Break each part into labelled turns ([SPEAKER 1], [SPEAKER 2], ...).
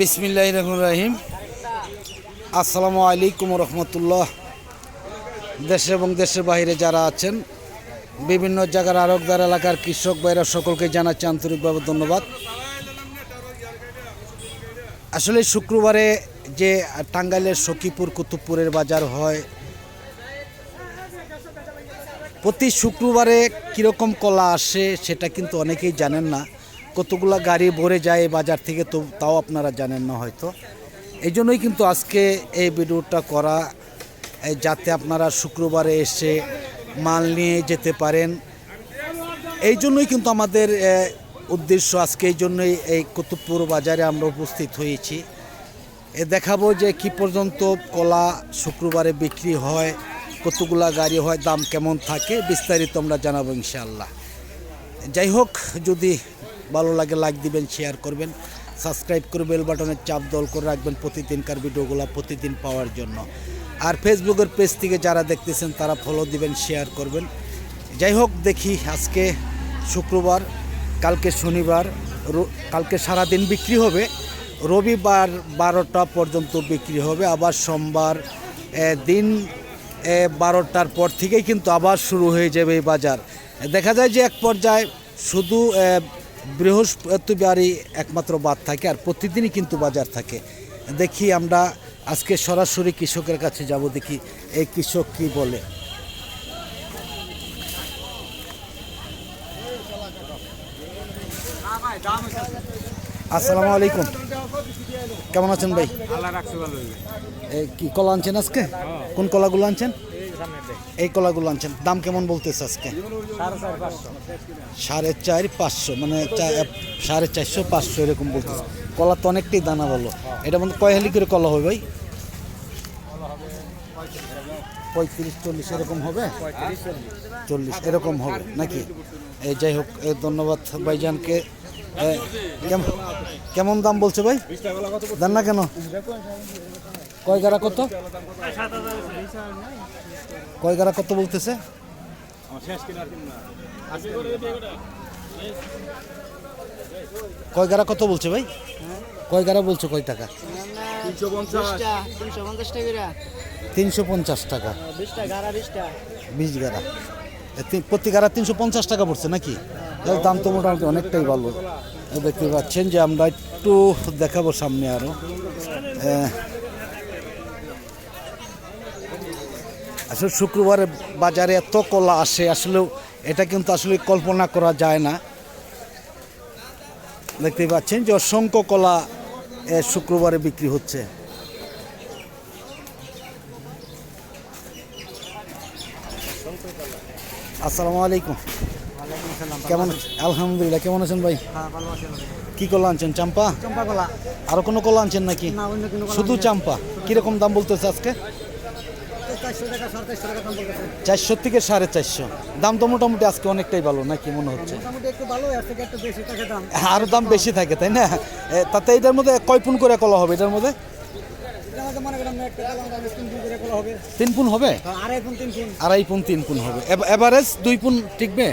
[SPEAKER 1] বিসমিল্লাহ রহমান রাহিম। আসসালামু আলাইকুম রহমতুল্লাহ। দেশে এবং দেশের বাইরে যারা আছেন, বিভিন্ন জায়গার আরকদার এলাকার কৃষক ভাইরা সকলকে জানাচ্ছি আন্তরিকভাবে ধন্যবাদ। আসলে শুক্রবারে যে টাঙ্গাইলের সখীপুর, কুতুবপুরের বাজার হয়, প্রতি শুক্রবারে কীরকম কলা আসে সেটা কিন্তু অনেকেই জানেন না। কতগুলা গাড়ি ভরে যায় এই বাজার থেকে তো তাও আপনারা জানেন না হয়তো। এই জন্যই কিন্তু আজকে এই ভিডিওটা করা যাতে আপনারা শুক্রবারে এসে মাল নিয়ে যেতে পারেন। এই জন্যই কিন্তু আমাদের উদ্দেশ্য আজকে এই জন্যই এই কুতুবপুর বাজারে আমরা উপস্থিত হয়েছি। এ, দেখাবো যে কি পর্যন্ত কলা শুক্রবারে বিক্রি হয়, কতগুলা গাড়ি হয়, দাম কেমন থাকে, বিস্তারিত আমরা জানাব ইনশাআল্লাহ। যাই হোক, যদি ভালো লাগে লাইক দিবেন শেয়ার করবেন সাবস্ক্রাইব করে বেল বাটনের চাপ দল করে রাখবেন প্রতিদিনকার ভিডিওগুলো প্রতিদিন পাওয়ার জন্য। আর ফেসবুকের পেজ থেকে যারা দেখতেছেন, তারা ফলো দিবেন শেয়ার করবেন। যাই হোক, দেখি আজকে শুক্রবার, কালকে শনিবার কালকে সারাদিন বিক্রি হবে। রবিবার বারোটা পর্যন্ত বিক্রি হবে, আবার সোমবার দিন বারোটার পর থেকেই কিন্তু আবার শুরু হয়ে যাবে এই বাজার। দেখা যায় যে এক পর্যায়ে শুধু বৃহস্পতিবারই একমাত্র বাদ থাকে আর প্রতিদিনই কিন্তু বাজার থাকে। দেখি আমরা আজকে সরাসরি কৃষকের কাছে যাব দেখি এই কৃষক কি বলে। আসসালামু আলাইকুম। কেমন আছেন ভাই? কি কলা আনছেন আজকে? কোন কলাগুলো আনছেন? এই কলাগুলো আনছেন। দাম কেমন বলতেছে আজকে?
[SPEAKER 2] সাড়ে চার পাঁচশো
[SPEAKER 1] মানে সাড়ে চারশো পাঁচশো এরকম বলতেছে। কলা তো অনেকটাই দানা বলো এটা মধ্যে কয় হালি করে কলা হবে ভাই? পঁয়ত্রিশ, চল্লিশ এরকম হবে? চল্লিশ এরকম হবে নাকি? এই যাই হোক ধন্যবাদ ভাইজানকে। কেমন কেমন দাম বলছে ভাই? দেন না কেন? কয় গাড়া কত? কয় গাড়া কত বলতেছে? কয় গাড়া কত বলছে ভাই? কয় গাড়া বলছো কয় টাকা?
[SPEAKER 2] তিনশো পঞ্চাশ।
[SPEAKER 3] টাকা বিশটা
[SPEAKER 1] বিশ গাড়া। প্রতি গাড়া তিনশো পঞ্চাশ টাকা পড়ছে নাকি? এর দাম তো মোটামুটি অনেকটাই ভালো। দেখতে পাচ্ছেন যে আমরা একটু দেখাবো সামনে আরও আসলে শুক্রবারে বাজারে এত কলা আসে আসলে এটা কিন্তু আসলে কল্পনা করা যায় না। দেখতেই পাচ্ছেন যে অসংখ্য কলা এ, শুক্রবারে বিক্রি হচ্ছে। আসসালামু আলাইকুম। কেমন আলহামদুলিল্লাহ কেমন আছেন ভাই?
[SPEAKER 3] হ্যাঁ
[SPEAKER 1] কি কলা আনছেন চাম্পা? আরও কোনো কলা আনছেন নাকি? শুধু চাম্পা। কীরকম দাম বলতেছে আজকে?
[SPEAKER 3] চারশো
[SPEAKER 1] থেকে সাড়ে চারশো। দাম তো মোটামুটি আজকে অনেকটাই ভালো নাকি মনে হচ্ছে?
[SPEAKER 3] টাকা দাম।
[SPEAKER 1] আরও দাম বেশি থাকে তাই না? তাতে এটার মধ্যে কয় পুন করে কলা হবে এটার মধ্যে?
[SPEAKER 3] তিন পুন হবে। আর আড়াই পুন তিন পুন।
[SPEAKER 1] হবে। এভারেজ দুই পুন টিকবে?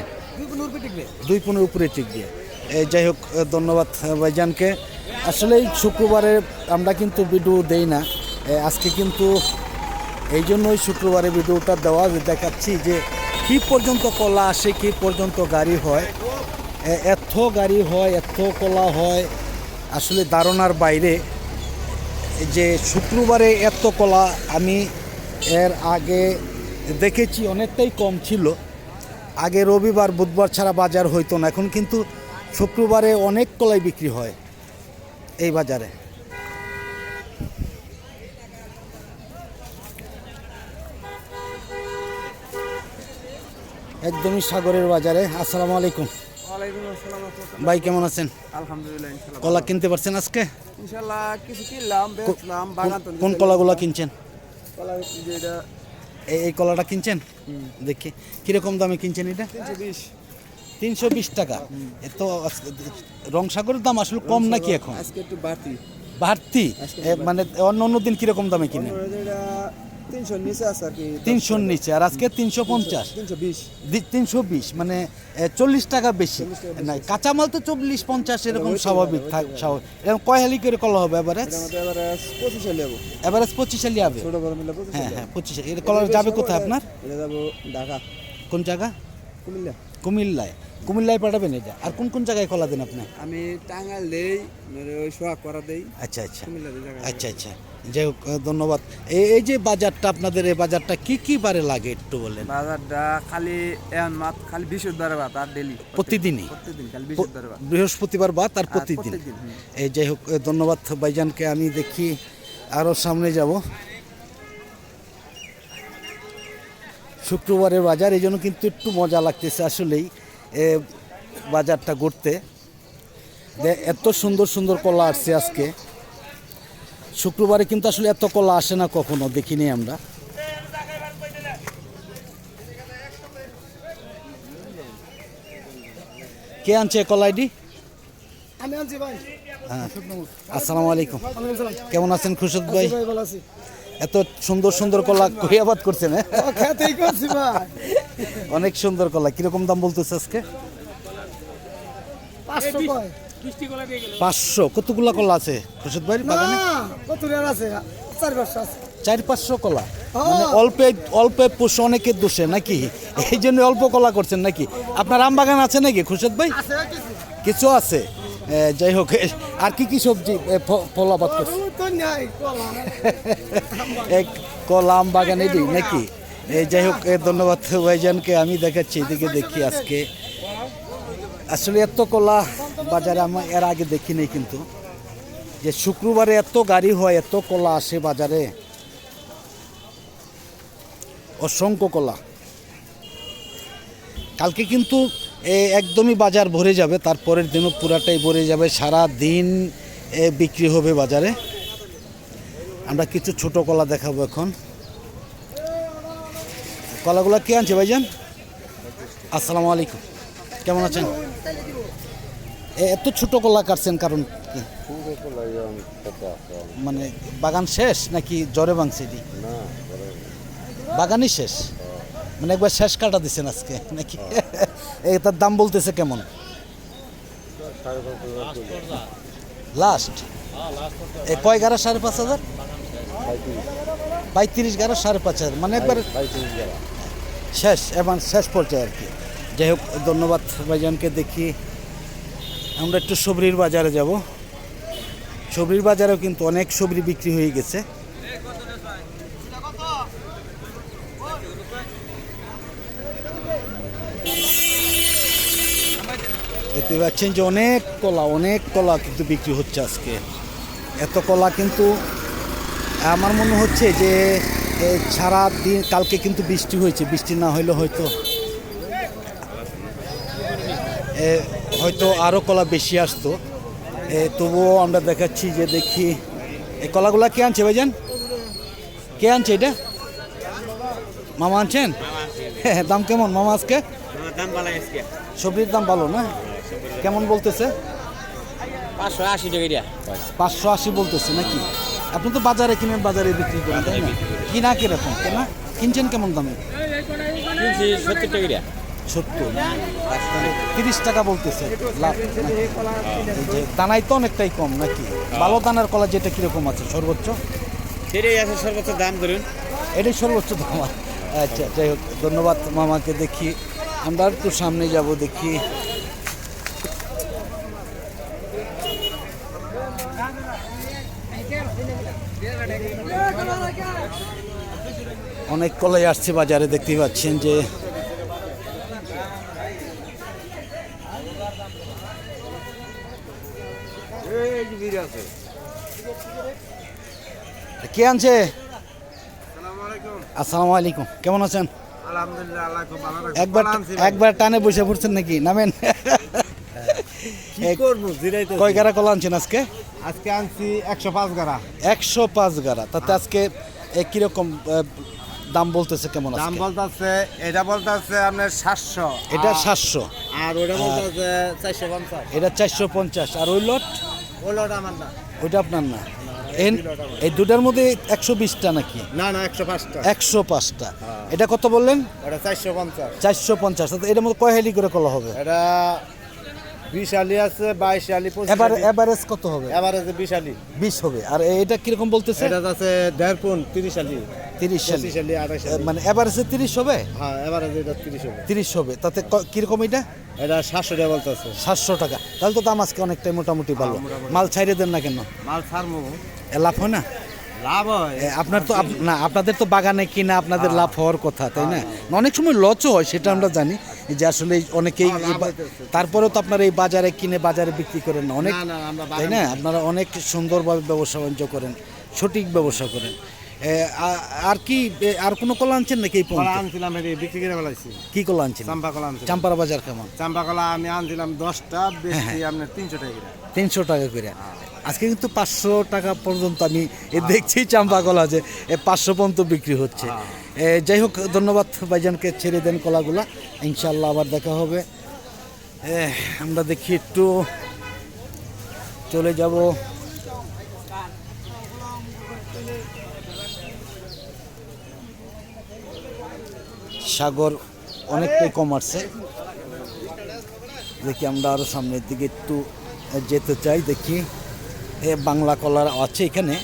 [SPEAKER 3] দুই
[SPEAKER 1] পুনের উপরে টিকবে। যাই হোক ধন্যবাদ ভাইজানকে। আসলে এই শুক্রবারে আমরা কিন্তু ভিডিও দেই না। আজকে কিন্তু এই জন্যই শুক্রবারে ভিডিওটা দেওয়া দেখাচ্ছি যে কি পর্যন্ত কলা আসে, কি পর্যন্ত গাড়ি হয় এত গাড়ি হয়, এত কলা হয়, আসলে ধারণার বাইরে যে শুক্রবারে এত কলা আমি এর আগে দেখেছি, অনেকটাই কম ছিল। আগে রবিবার, বুধবার ছাড়া বাজার হইতো না, এখন কিন্তু শুক্রবারে অনেক কলাই বিক্রি হয় এই বাজারে। একদমই সাগরের বাজারে। আসসালামু আলাইকুম। ভাই কেমন আছেন?
[SPEAKER 3] আলহামদুলিল্লাহ
[SPEAKER 1] কলা কিনতে পারছেন আজকে?
[SPEAKER 3] ইনশাল্লাহ কিছু কিনলাম বেচলাম বাগান
[SPEAKER 1] কোন কলাগুলা কিনছেন?
[SPEAKER 3] কলা যেটা
[SPEAKER 1] এই এই কলাটা কিনছেন? দেখি। কীরকম দামে কিনছেন এটা?
[SPEAKER 3] তিনশো বিশ।
[SPEAKER 1] টাকা। তো আজকে রং সাগরের দাম আসলে কম নাকি এখন?
[SPEAKER 3] আজকে একটু বাড়তি।
[SPEAKER 1] বাড়তি? মানে অন্য অন্য দিন কীরকম দামে কিনেন?
[SPEAKER 3] এটা তিনশো নিচে আছে আর কি
[SPEAKER 1] তিনশোর নিচে আর আজকে তিনশো পঞ্চাশ।
[SPEAKER 3] তিনশো বিশ।
[SPEAKER 1] তিনশো বিশ মানে চল্লিশ টাকা বেশি। না কাঁচামাল তো চল্লিশ পঞ্চাশ এরকম স্বাভাবিক থাক স্বাভাবিক এরকম কয় হালি করে কলা হবে এভারেজ
[SPEAKER 3] পঁচিশে লেবু
[SPEAKER 1] এভারেজ পঁচিশ হালি হবে? হ্যাঁ হ্যাঁ পঁচিশ এটা কলার যাবে কোথায় আপনার?
[SPEAKER 3] এটা যাব ঢাকা।
[SPEAKER 1] কোন জায়গা?
[SPEAKER 3] কুমিল্লা।
[SPEAKER 1] কুমিল্লায়। কুমিল্লায় পাঠাবেন এটা। আর কোন কোন জায়গায় কলা দেন আপনি?
[SPEAKER 3] আমি টাঙ্গাইল দেই ওই সোহাগ করা দেই।
[SPEAKER 1] আচ্ছা আচ্ছা। আচ্ছা আচ্ছা। যাই হোক ধন্যবাদ। এই যে বাজারটা আপনাদের এই বাজারটা কি কি বারে লাগে একটু বলেন?
[SPEAKER 3] বাজারটা খালি এখন মাত খালি বৃহস্পতিবার বাদ আর ডেলি।
[SPEAKER 1] প্রতিদিনই?
[SPEAKER 3] প্রতিদিন খালি বৃহস্পতিবার বাদ
[SPEAKER 1] বৃহস্পতিবার বা তার প্রতিদিন? এই যাই হোক ধন্যবাদ ভাইজানকে আমি দেখি আরও সামনে যাব। শুক্রবারের বাজার এই জন্য কিন্তু একটু মজা লাগতেছে আসলেই বাজারটা ঘুরতে। এত সুন্দর সুন্দর কলা আসছে আজকে। শুক্রবারে কিন্তু আসলে এত কলা আসে না কখনো দেখিনি আমরা। কে আনছে কলাইডি
[SPEAKER 3] আমি আনছি ভাই।
[SPEAKER 1] হ্যাঁ আসসালামু আলাইকুম। কেমন আছেন খুশদ ভাই? এত সুন্দর সুন্দর কলা কই আবাদ করছেন হ্যাঁ? অনেক সুন্দর কলা কীরকম দাম বলতেছে আজকে?
[SPEAKER 3] পাঁচশো।
[SPEAKER 1] কতগুলা কলা আছে? খুশদ ভাই বাগানে?
[SPEAKER 3] কত আছে? চার পাঁচশো আছে।
[SPEAKER 1] চার পাঁচশো কলা? মানে অল্পে অল্পে পোষ অনেকের দোষে নাকি? এই জন্য অল্প কলা করছেন নাকি? আপনার আম বাগান আছে নাকি খুশদ ভাই?
[SPEAKER 3] কিছু।
[SPEAKER 1] কিছু আছে? যাই হোক আর কি কি সবজি এ, ফ- ফল আবাদ করছে এক কলা আম বাগান এটি নাকি? এই যাই হোক ধন্যবাদ ভাইজানকে। আমি দেখাচ্ছি এদিকে দেখি আজকে। আসলে এত কলা বাজারে আমি এর আগে দেখিনি কিন্তু। যে শুক্রবারে এত গাড়ি হয়, এত কলা আসে বাজারে। অসংখ্য কলা। কালকে কিন্তু একদমই বাজার ভরে যাবে, তারপরের দিনও পুরাটাই ভরে যাবে সারা দিন বিক্রি হবে বাজারে। আমরা কিছু ছোট কলা দেখাবো এখন। কলাগুলো কে আনছে ভাইজান? আসসালামু আলাইকুম। কেমন আছেন? এত ছোট কলা কাটছেন কারণ কি? মানে বাগান শেষ নাকি জ্বরে ভাঙছে এটি? বাগানই শেষ? মানে একবার শেষ কাটা দিচ্ছেন আজকে নাকি? এই তার দাম বলতেছে কেমন? লাস্ট এ কয় গাড়া? সাড়ে পাঁচ হাজার? পঁয়ত্রিশ গাড়া সাড়ে পাঁচ হাজার। মানে একবার শেষ এবং শেষ পর্যায়ে আর কি। যাই হোক ধন্যবাদ ভাইজানকে দেখি। আমরা একটু সবরির বাজারে যাব। সবরির বাজারেও কিন্তু অনেক সবরি বিক্রি হয়ে গেছে। দেখতে পাচ্ছেন যে অনেক কলা অনেক কলা কিন্তু বিক্রি হচ্ছে আজকে। এত কলা কিন্তু আমার মনে হচ্ছে যে সারা দিন কালকে কিন্তু বৃষ্টি হয়েছে। বৃষ্টি না হইলে হয়তো হয়তো আরও কলা বেশি আসতো। তবুও আমরা দেখাচ্ছি যে দেখি এই কলাগুলা কে আনছে ভাইজান? কে আনছে এটা? মামা আনছেন? হ্যাঁ দাম কেমন মামা আজকে? সবজির দাম ভালো না? কেমন বলতেছে?
[SPEAKER 2] পাঁচশো আশি টাকা
[SPEAKER 1] পাঁচশো আশি বলতেছে নাকি? আপনি তো বাজারে কিনেন বাজারে বিক্রি করেন তাই না? কিনা কীরকম? কেনা? কিনছেন কেমন দামে?
[SPEAKER 2] সত্তর টাকা
[SPEAKER 1] সত্তর তিরিশ টাকা বলতেছে লাভ যে তো অনেকটাই কম নাকি? ভালো দানার কলা যেটা কীরকম আছে সর্বোচ্চ?
[SPEAKER 2] সেটাই আছে সর্বোচ্চ দাম ধরুন।
[SPEAKER 1] এটাই সর্বোচ্চ দাম। আচ্ছা যাই হোক ধন্যবাদ মামাকে দেখি। আমরা একটু সামনে যাব দেখি। অনেক কলাই আসছে বাজারে দেখতেই পাচ্ছেন যে কে আনছে? আসসালামু আলাইকুম। কেমন আছেন? একবার একবার টানে বসে পড়ছেন নাকি? নামেন।
[SPEAKER 3] কি করব জিরাই তো
[SPEAKER 1] কয় গারা কলা আনছেন আজকে?
[SPEAKER 3] আজকে আনছি একশো পাঁচ গাড়া।
[SPEAKER 1] একশো পাঁচ গারা তাতে আজকে এ, কীরকম দাম বলতেছে কেমন
[SPEAKER 3] দাম বলতেছে এটা বলতেছে আপনার সাতশো।
[SPEAKER 1] এটা সাতশো।
[SPEAKER 3] আর ওটা বলতেছে চারশো পঞ্চাশ।
[SPEAKER 1] এটা চারশো পঞ্চাশ। আর ওই লট ওইটা আপনার না। এই দুটার মধ্যে একশো বিশটা নাকি?
[SPEAKER 3] না না একশো পাঁচটা।
[SPEAKER 1] একশো পাঁচটা। এটা কত বললেন?
[SPEAKER 3] এটা চারশো পঞ্চাশ।
[SPEAKER 1] চারশো পঞ্চাশ। এটার মধ্যে কয় হেলি করে কলা হবে?
[SPEAKER 3] এটা বিশ আলি আছে বাইশ আলি
[SPEAKER 1] এবার এভারেজ কত হবে?
[SPEAKER 3] আছে বিশ আলি
[SPEAKER 1] বিশ হবে। আর এটা কীরকম বলতেছে?
[SPEAKER 3] এটা আছে দেড় পুন তিরিশ আলি
[SPEAKER 1] তিরিশ
[SPEAKER 3] আলি
[SPEAKER 1] মানে এভারেজে তিরিশ হবে?
[SPEAKER 3] হ্যাঁ আছে এটা তিরিশ হবে।
[SPEAKER 1] তিরিশ হবে। তাতে ক- কীরকম এটা?
[SPEAKER 3] এটা সাতশো টাকা বলতেছে।
[SPEAKER 1] সাতশো টাকা। তাহলে তো দাম আজকে অনেকটাই মোটামুটি ভালো মাল ছাইড়ে দেন না কেন?
[SPEAKER 3] মাল ছাড়বো।
[SPEAKER 1] লাভ হয় না?
[SPEAKER 3] লাভ হয়।
[SPEAKER 1] আপনার তো না আপনাদের তো বাগানে কিনা আপনাদের লাভ হওয়ার কথা তাই না? অনেক সময় লচও হয় সেটা আমরা জানি। যে আসলে অনেকেই তারপরেও তো আপনারা এই বাজারে কিনে বাজারে বিক্রি করেন অনেক তাই না? আপনারা অনেক সুন্দরভাবে ব্যবসা বাণিজ্য করেন সঠিক ব্যবসা করেন। আর কি আর কোনো কলা আনছেন নাকি এই
[SPEAKER 3] কলা? আনছিলাম এটি বিক্রি করে ফেলাইছি।
[SPEAKER 1] কি কলা আনছেন?
[SPEAKER 3] চাম্পা কলা আনছিলাম।
[SPEAKER 1] চাম্পারা বাজার কেমন?
[SPEAKER 3] চাম্পা কলা আমি আনছিলাম দশটা বেশি আপনার তিনশো টাকা করে।
[SPEAKER 1] তিনশো টাকা করে। আজকে কিন্তু পাঁচশো টাকা পর্যন্ত আমি দেখছি চাম্পা কলা যে পাঁচশো পর্যন্ত বিক্রি হচ্ছে। যাই হোক ধন্যবাদ ভাইজানকে ছেড়ে দেন কলাগুলা। ইনশাল্লাহ আবার দেখা হবে। আমরা দেখি একটু। চলে যাব। সাগর অনেকটাই কম আসছে। দেখি আমরা আরও সামনের দিকে একটু যেতে চাই, দেখি। এ, বাংলা কলার আছে এখানে।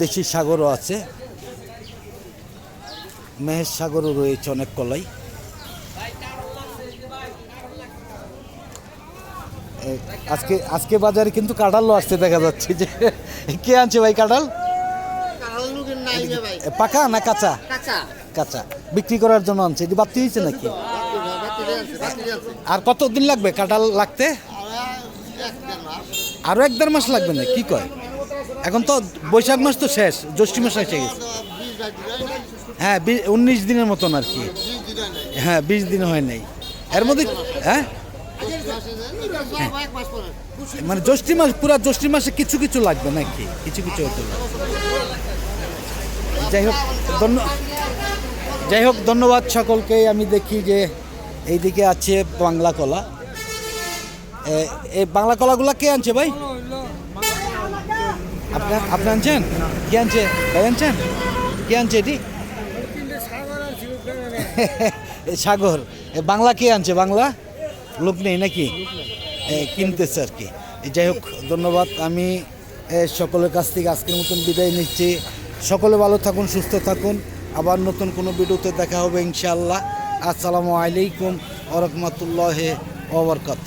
[SPEAKER 1] দেশি সাগরও আছে। মেহের সাগরও রয়েছে অনেক কলাই। আজকে আজকে বাজারে কিন্তু কাঁঠালও আসছে, দেখা যাচ্ছে যে। কে আনছে ভাই কাঁঠাল? পাকা না কাঁচা? কাঁচা। বিক্রি করার জন্য আনছে। এটি বাতি হয়েছে নাকি? আর কতদিন লাগবে কাঁঠাল লাগতে? আরও এক দেড় মাস লাগবে না কি কয়? এখন তো বৈশাখ মাস তো শেষ জ্যৈষ্ঠ মাস এসে গেছে। হ্যাঁ উনিশ দিনের মতন আর কি। হ্যাঁ বিশ দিন হয় নাই। এর মধ্যে হ্যাঁ? মানে জ্যৈষ্ঠ মাস পুরো জ্যৈষ্ঠ মাসে কিছু কিছু লাগবে নাকি? কিছু কিছু হতে লাগবে। যাই হোক, ধন্য, যাই হোক, ধন্যবাদ সকলকে। আমি দেখি যে এইদিকে আছে বাংলা কলা। এই বাংলা কলাগুলো কে আনছে ভাই? আপনি আপনি আনছেন? কে আনছে? ভাই আনছেন? কে আনছে এটি? সাগর। বাংলা কে আনছে? বাংলা? লোক নেই নাকি? কিনতেছে আর কি। যাই হোক, ধন্যবাদ। আমি সকলের কাছ থেকে আজকের মতন বিদায় নিচ্ছি। সকলে ভালো থাকুন, সুস্থ থাকুন। আবার নতুন কোনো ভিডিওতে দেখা হবে ইনশাআল্লাহ। আসসালামু আলাইকুম ওরকমতুল্লাহ ওবরকাত